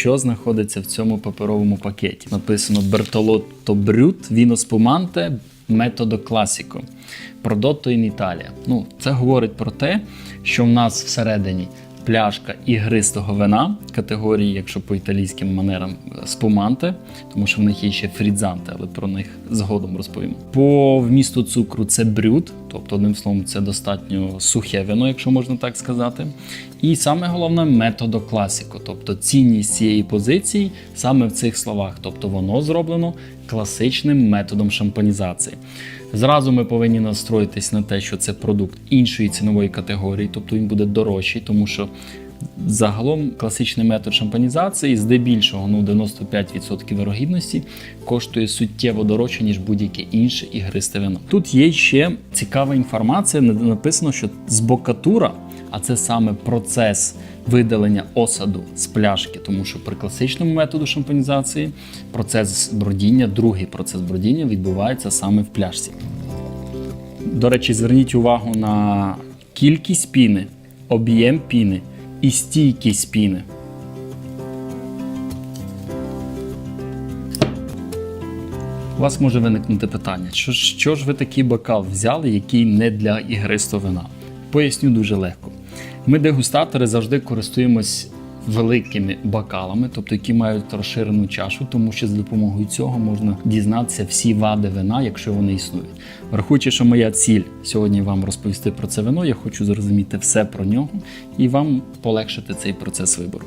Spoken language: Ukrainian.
що знаходиться в цьому паперовому пакеті. Написано Бертолотто Брют, Віно Спуманте, Методо Класіко. Продотто in Італія. Ну, це говорить про те, що в нас всередині пляшка ігристого вина категорії, якщо по італійським манерам, спуманте, тому що в них є ще фрідзанте, але про них згодом розповім. По вмісту цукру це брют, тобто, одним словом, це достатньо сухе вино, якщо можна так сказати. І саме головне методо класіко, тобто цінність цієї позиції саме в цих словах, тобто воно зроблено класичним методом шампанізації. Зразу ми повинні настроїтись на те, що це продукт іншої цінової категорії, тобто він буде дорожчий, тому що загалом класичний метод шампанізації, здебільшого, ну 95% вирогідності, коштує суттєво дорожче, ніж будь-яке інше ігристе вино. Тут є ще цікава інформація, написано, що збокатура, а це саме процес видалення осаду з пляшки, тому що при класичному методу шампанізації процес бродіння, другий процес бродіння відбувається саме в пляшці. До речі, зверніть увагу на кількість піни, об'єм піни і стійкість піни. У вас може виникнути питання, що, що ж ви такий бокал взяли, який не для ігристого вина? Поясню дуже легко. Ми, дегустатори, завжди користуємось великими бокалами, тобто які мають розширену чашу, тому що з допомогою цього можна дізнатися всі вади вина, якщо вони існують. Врахуючи, що моя ціль сьогодні вам розповісти про це вино, я хочу зрозуміти все про нього і вам полегшити цей процес вибору.